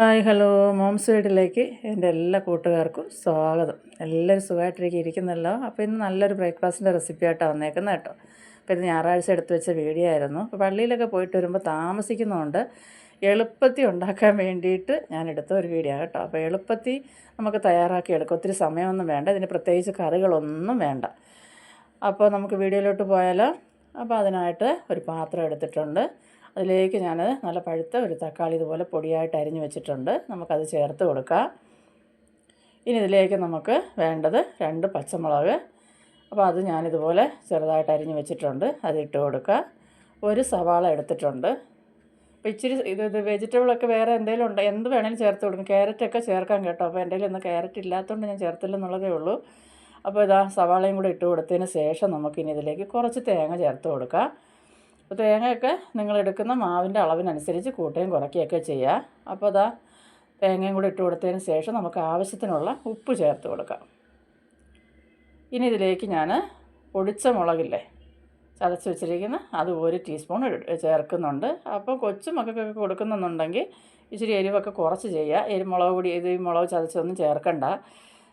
Hi hello. Moms വീട്ടിലേക്ക് എന്റെ എല്ലാ കൂട്ടുകാർക്കും സ്വാഗതം. എല്ലാവരും സുഖമായിട്ടിരിക്കും ഇരിക്കുന്നല്ലോ. അപ്പോൾ ഇന്ന് നല്ലൊരു ബ്രേക്ക്ഫാസ്റ്റിന്റെ റെസിപ്പി ആയിട്ടാണ് വന്നേക്കുന്നത് കേട്ടോ. അപ്പോൾ ഇത് ഞായറാഴ്ച എടുത്ത് വെച്ച വീഡിയോ ആയിരുന്നു. അപ്പോൾ പള്ളിയിലൊക്കെ പോയിട്ട് വരുമ്പോൾ താമസിക്കുന്നതുകൊണ്ട് എളുപ്പത്തി ഉണ്ടാക്കാൻ വേണ്ടിയിട്ട് ഞാൻ എടുത്ത ഒരു വീഡിയോ കേട്ടോ. അപ്പോൾ എളുപ്പത്തി നമുക്ക് തയ്യാറാക്കി എടുക്കാം. ഒത്തിരി സമയമൊന്നും വേണ്ട. ഇതിന് പ്രത്യേകിച്ച് കറികളൊന്നും വേണ്ട. അപ്പോൾ നമുക്ക് വീഡിയോയിലോട്ട് പോയാലോ. അപ്പോൾ അതിനായിട്ട് ഒരു പാത്രം എടുത്തിട്ടുണ്ട്. അതിലേക്ക് ഞാൻ നല്ല പഴുത്ത ഒരു തക്കാളി ഇതുപോലെ പൊടിയായിട്ട് അരിഞ്ഞു വെച്ചിട്ടുണ്ട്. നമുക്കത് ചേർത്ത് കൊടുക്കാം. ഇനി ഇതിലേക്ക് നമുക്ക് വേണ്ടത് രണ്ട് പച്ചമുളക്. അപ്പോൾ അത് ഞാനിതുപോലെ ചെറുതായിട്ട് അരിഞ്ഞു വെച്ചിട്ടുണ്ട്. അതിട്ട് കൊടുക്കുക ഒരു സവാള എടുത്തിട്ടുണ്ട്. അപ്പോൾ ഇച്ചിരി ഇത് ഇത് വെജിറ്റബിളൊക്കെ വേറെ എന്തെങ്കിലും ഉണ്ട്? എന്ത് വേണേലും ചേർത്ത് കൊടുക്കും. ക്യാരറ്റൊക്കെ ചേർക്കാൻ കേട്ടോ. അപ്പോൾ എന്റെ കയ്യിൽ ഇന്ന് ക്യാരറ്റ് ഇല്ലാത്തതുകൊണ്ട് ഞാൻ ചേർത്തില്ലെന്നുള്ളതേ ഉള്ളൂ. അപ്പോൾ ഇതാ സവാളയും കൂടെ ഇട്ട് കൊടുത്തതിന് ശേഷം നമുക്കിനി ഇതിലേക്ക് കുറച്ച് തേങ്ങ ചേർത്ത് കൊടുക്കാം. അപ്പോൾ തേങ്ങയൊക്കെ നിങ്ങളെടുക്കുന്ന മാവിന്റെ അളവിനനുസരിച്ച് കൂട്ടുകയും കുറയ്ക്കുകയൊക്കെ ചെയ്യുക. അപ്പോൾ അതാ തേങ്ങയും കൂടി ഇട്ട് കൊടുത്തതിന് ശേഷം നമുക്ക് ആവശ്യത്തിനുള്ള ഉപ്പ് ചേർത്ത് കൊടുക്കാം. ഇനി ഇതിലേക്ക് ഞാൻ പൊടിച്ച മുളകില്ലേ ചതച്ച് വെച്ചിരിക്കുന്ന അത് ഒരു ടീസ്പൂൺ ചേർക്കുന്നുണ്ട്. അപ്പോൾ കൊച്ചു മക്കൾക്കൊക്കെ കൊടുക്കുന്നുണ്ടെങ്കിൽ ഇച്ചിരി എരിവൊക്കെ കുറച്ച് ചെയ്യുക. എരിമുളക് പൊടി ഇത് മുളക് ചതച്ചൊന്നും ചേർക്കണ്ട.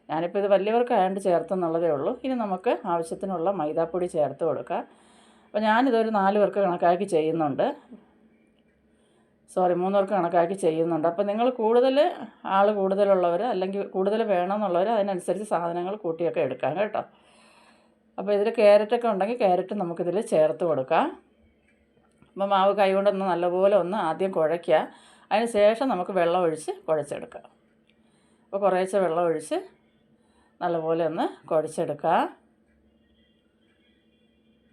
ഞാനിപ്പോൾ ഇത് വലിയവർക്കായതുകൊണ്ട് ചേർത്തെന്നുള്ളതേ ഉള്ളൂ. ഇനി നമുക്ക് ആവശ്യത്തിനുള്ള മൈദാപ്പൊടി ചേർത്ത് കൊടുക്കാം. അപ്പോൾ ഞാനിതൊരു നാല് പേർക്ക് കണക്കാക്കി ചെയ്യുന്നുണ്ട്. സോറി മൂന്ന് പേർക്ക് കണക്കാക്കി ചെയ്യുന്നുണ്ട്. അപ്പോൾ നിങ്ങൾ കൂടുതൽ ആൾ കൂടുതലുള്ളവർ അല്ലെങ്കിൽ കൂടുതൽ വേണമെന്നുള്ളവർ അതിനനുസരിച്ച് സാധനങ്ങൾ കൂട്ടിയൊക്കെ എടുക്കാം കേട്ടോ. അപ്പോൾ ഇതിൽ ക്യാരറ്റൊക്കെ ഉണ്ടെങ്കിൽ ക്യാരറ്റ് നമുക്കിതിൽ ചേർത്ത് കൊടുക്കാം. അപ്പോൾ മാവ് കൈ കൊണ്ടൊന്ന് നല്ലപോലെ ഒന്ന് ആദ്യം കുഴയ്ക്കുക. അതിന് ശേഷം നമുക്ക് വെള്ളം ഒഴിച്ച് കുഴച്ചെടുക്കാം. അപ്പോൾ കുറേശ്ശെ വെള്ളം ഒഴിച്ച് നല്ലപോലെ ഒന്ന് കുഴച്ചെടുക്കുക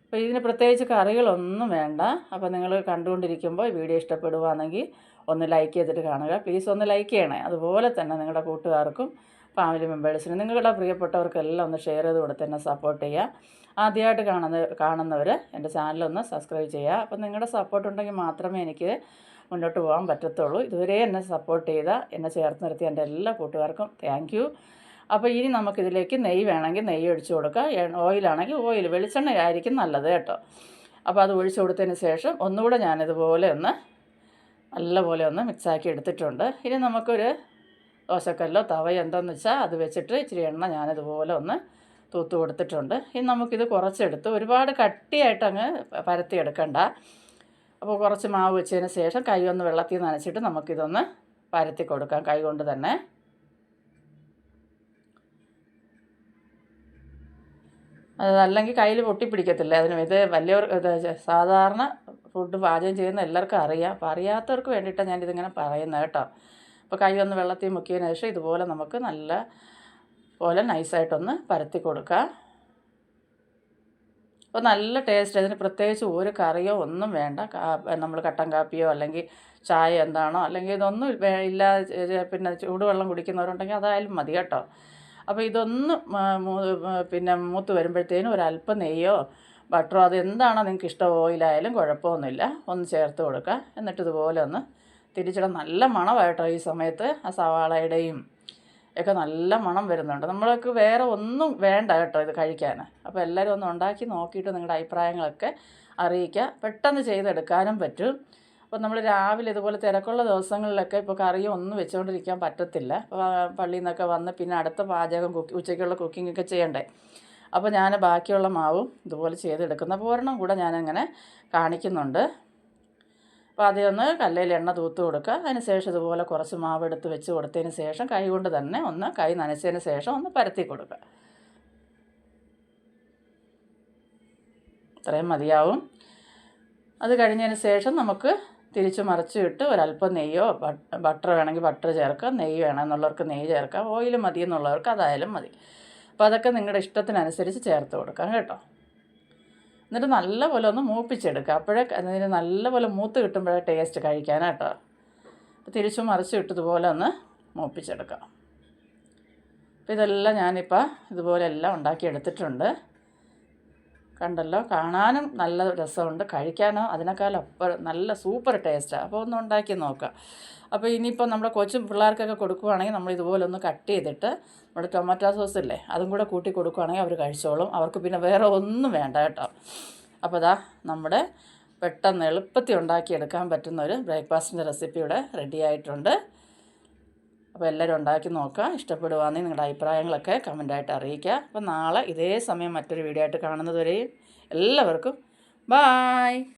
അപ്പോൾ ഇതിന് പ്രത്യേകിച്ച് കറികളൊന്നും വേണ്ട. അപ്പോൾ നിങ്ങൾ കണ്ടുകൊണ്ടിരിക്കുമ്പോൾ വീഡിയോ ഇഷ്ടപ്പെടുവാണെങ്കിൽ ഒന്ന് ലൈക്ക് ചെയ്തിട്ട് കാണുക. പ്ലീസ് ഒന്ന് ലൈക്ക് ചെയ്യണേ. അതുപോലെ തന്നെ നിങ്ങളുടെ കൂട്ടുകാർക്കും ഫാമിലി മെമ്പേഴ്സിനും നിങ്ങളുടെ പ്രിയപ്പെട്ടവർക്കെല്ലാം ഒന്ന് ഷെയർ ചെയ്ത് കൊടുത്ത് സപ്പോർട്ട് ചെയ്യുക. ആദ്യമായിട്ട് കാണുന്ന കാണുന്നവർ എന്റെ ചാനലൊന്ന് സബ്സ്ക്രൈബ് ചെയ്യുക. അപ്പോൾ നിങ്ങളുടെ സപ്പോർട്ട് ഉണ്ടെങ്കിൽ മാത്രമേ എനിക്ക് മുന്നോട്ട് പോകാൻ പറ്റത്തുള്ളൂ. ഇതുവരെ എന്നെ സപ്പോർട്ട് ചെയ്ത എന്നെ ചേർത്ത് നിർത്തിയ എന്റെ എല്ലാ കൂട്ടുകാർക്കും താങ്ക് അപ്പോൾ ഇനി നമുക്കിതിലേക്ക് നെയ്യ് വേണമെങ്കിൽ നെയ്യ് ഒഴിച്ചു കൊടുക്കുക ഓയിലാണെങ്കിൽ ഓയിൽ വെളിച്ചെണ്ണ ആയിരിക്കും നല്ലത് കേട്ടോ. അപ്പോൾ അത് ഒഴിച്ചു കൊടുത്തതിന് ശേഷം ഒന്നുകൂടെ ഞാനിതുപോലെ ഒന്ന് നല്ലപോലെ ഒന്ന് മിക്സാക്കി എടുത്തിട്ടുണ്ട്. ഇനി നമുക്കൊരു ദോശക്കല്ലോ തവ എന്താണെന്ന് വെച്ചാൽ അത് വെച്ചിട്ട് ഇച്ചിരി എണ്ണ ഞാനിതുപോലെ ഒന്ന് തൂത്ത് കൊടുത്തിട്ടുണ്ട്. ഇനി നമുക്കിത് കുറച്ചെടുത്ത് ഒരുപാട് കട്ടിയായിട്ട് അങ്ങ് പരത്തിയെടുക്കണ്ട. അപ്പോൾ കുറച്ച് മാവ് വെച്ചതിന് ശേഷം കൈ ഒന്ന് വെള്ളത്തിൽ നനച്ചിട്ട് നമുക്കിതൊന്ന് പരത്തി കൊടുക്കാം കൈ കൊണ്ട് തന്നെ. അതല്ലെങ്കിൽ കയ്യിൽ പൊട്ടിപ്പിടിക്കത്തില്ല. അതിന് ഇത് വലിയവർ സാധാരണ ഫുഡ് പാചകം ചെയ്യുന്ന എല്ലാവർക്കും അറിയാം. അപ്പോൾ അറിയാത്തവർക്ക് വേണ്ടിയിട്ടാണ് ഞാനിതിങ്ങനെ പറയുന്നത് കേട്ടോ. അപ്പോൾ കൈ ഒന്ന് വെള്ളത്തിൽ മുക്കിയതിന് ശേഷം ഇതുപോലെ നമുക്ക് നല്ല പോലെ നൈസായിട്ടൊന്ന് പരത്തി കൊടുക്കുക അപ്പോൾ നല്ല ടേസ്റ്റ് അതിന് പ്രത്യേകിച്ച് ഒരു കറിയോ ഒന്നും വേണ്ട. നമ്മൾ കട്ടൻ കാപ്പിയോ അല്ലെങ്കിൽ ചായ എന്താണോ അല്ലെങ്കിൽ ഇതൊന്നും ഇല്ല പിന്നെ ചൂടുവെള്ളം കുടിക്കുന്നവരുണ്ടെങ്കിൽ അതായാലും മതി കേട്ടോ. അപ്പോൾ ഇതൊന്ന് പിന്നെ മൂത്ത് വരുമ്പോഴത്തേനും ഒരല്പം നെയ്യോ ബട്ടറോ അതെന്താണോ നിങ്ങൾക്ക് ഇഷ്ടം ഓയിലായാലും കുഴപ്പമൊന്നുമില്ല. ഒന്ന് ചേർത്ത് കൊടുക്കുക. എന്നിട്ട് ഇതുപോലെ ഒന്ന് തിരിച്ചിടാൻ നല്ല മണമായിട്ടോ ഈ സമയത്ത് ആ സവാളയുടെയും ഒക്കെ നല്ല മണം വരുന്നുണ്ട്. നമ്മൾക്ക് വേറെ ഒന്നും വേണ്ട കേട്ടോ ഇത് കഴിക്കാൻ. അപ്പോൾ എല്ലാവരും ഒന്ന് ഉണ്ടാക്കി നോക്കിയിട്ട് നിങ്ങളുടെ അഭിപ്രായങ്ങളൊക്കെ അറിയിക്കുക. പെട്ടെന്ന് ചെയ്തെടുക്കാനും പറ്റും. അപ്പോൾ നമ്മൾ രാവിലെ ഇതുപോലെ തിരക്കുള്ള ദിവസങ്ങളിലൊക്കെ ഇപ്പോൾ കറി ഒന്നും വെച്ചുകൊണ്ടിരിക്കാൻ പറ്റത്തില്ല. പള്ളിയിൽ നിന്നൊക്കെ വന്ന് പിന്നെ അടുത്ത പാചകം കുക്കി ഉച്ചയ്ക്കുള്ള കുക്കിംഗ് ഒക്കെ ചെയ്യണ്ടേ. അപ്പോൾ ഞാൻ ബാക്കിയുള്ള മാവും ഇതുപോലെ ചെയ്തെടുക്കുന്ന പൂരണം കൂടെ ഞാനങ്ങനെ കാണിക്കുന്നുണ്ട്. അപ്പോൾ അതൊന്ന് കല്ലയിൽ എണ്ണ തൂത്ത് കൊടുക്കുക അതിന് ശേഷം ഇതുപോലെ കുറച്ച് മാവ് എടുത്ത് വെച്ച് കൊടുത്തതിന് ശേഷം കൈ കൊണ്ട് തന്നെ ഒന്ന് കൈ നനച്ചതിന് ശേഷം ഒന്ന് പരത്തി കൊടുക്കുക ഇത്രയും മതിയാവും. അത് കഴിഞ്ഞതിന് ശേഷം നമുക്ക് തിരിച്ച് മറിച്ച് ഇട്ട് ഒരല്പം നെയ്യോ ബട്ടർ വേണമെങ്കിൽ ബട്ടർ ചേർക്കാം നെയ്യ് വേണമെന്നുള്ളവർക്ക് നെയ്യ് ചേർക്കാം ഓയിൽ മതി എന്നുള്ളവർക്ക് അതായാലും മതി. അപ്പോൾ അതൊക്കെ നിങ്ങളുടെ ഇഷ്ടത്തിനനുസരിച്ച് ചേർത്ത് കൊടുക്കാം കേട്ടോ. എന്നിട്ട് നല്ലപോലെ ഒന്ന് മൂപ്പിച്ചെടുക്കുക. അപ്പോഴേ അതിന് നല്ലപോലെ മൂത്ത് കിട്ടുമ്പോഴേ ടേസ്റ്റ് കഴിക്കാനാട്ടോ. അപ്പോൾ തിരിച്ചും മറിച്ച് ഇട്ടതുപോലെ ഒന്ന് മൂപ്പിച്ചെടുക്കാം. അപ്പോൾ ഇതെല്ലാം ഞാനിപ്പോൾ ഇതുപോലെ എല്ലാം ഉണ്ടാക്കി എടുത്തിട്ടുണ്ട്. കണ്ടല്ലോ? കാണാനും നല്ല രസമുണ്ട്. കഴിക്കാനോ അതിനേക്കാൾ അപ്പുറം നല്ല സൂപ്പർ ടേസ്റ്റാണ് അപ്പോൾ ഒന്ന് ഉണ്ടാക്കി നോക്കാം. അപ്പോൾ ഇനിയിപ്പോൾ നമ്മുടെ കൊച്ചു പിള്ളേർക്കൊക്കെ കൊടുക്കുവാണെങ്കിൽ നമ്മൾ ഇതുപോലെ ഒന്ന് കട്ട് ചെയ്തിട്ട് നമ്മുടെ ടൊമാറ്റോ സോസ് ഇല്ലേ അതും കൂടെ കൂട്ടി കൊടുക്കുവാണെങ്കിൽ അവർ കഴിച്ചോളും. അവർക്ക് പിന്നെ വേറെ ഒന്നും വേണ്ട കേട്ടോ. അപ്പോൾ ഇതാ നമ്മുടെ പെട്ടെന്ന് എളുപ്പത്തിൽ ഉണ്ടാക്കിയെടുക്കാൻ പറ്റുന്ന ഒരു ബ്രേക്ക്ഫാസ്റ്റിന്റെ റെസിപ്പി ഇവിടെ റെഡി ആയിട്ടുണ്ട്. അപ്പോൾ എല്ലാവരും ഉണ്ടാക്കി നോക്കുക ഇഷ്ടപ്പെടുവാണെങ്കിൽ നിങ്ങളുടെ അഭിപ്രായങ്ങളൊക്കെ കമന്റായിട്ട് അറിയിക്കുക. അപ്പോൾ നാളെ ഇതേ സമയം മറ്റൊരു വീഡിയോ ആയിട്ട് കാണുന്നത് വരെയും എല്ലാവർക്കും ബായ്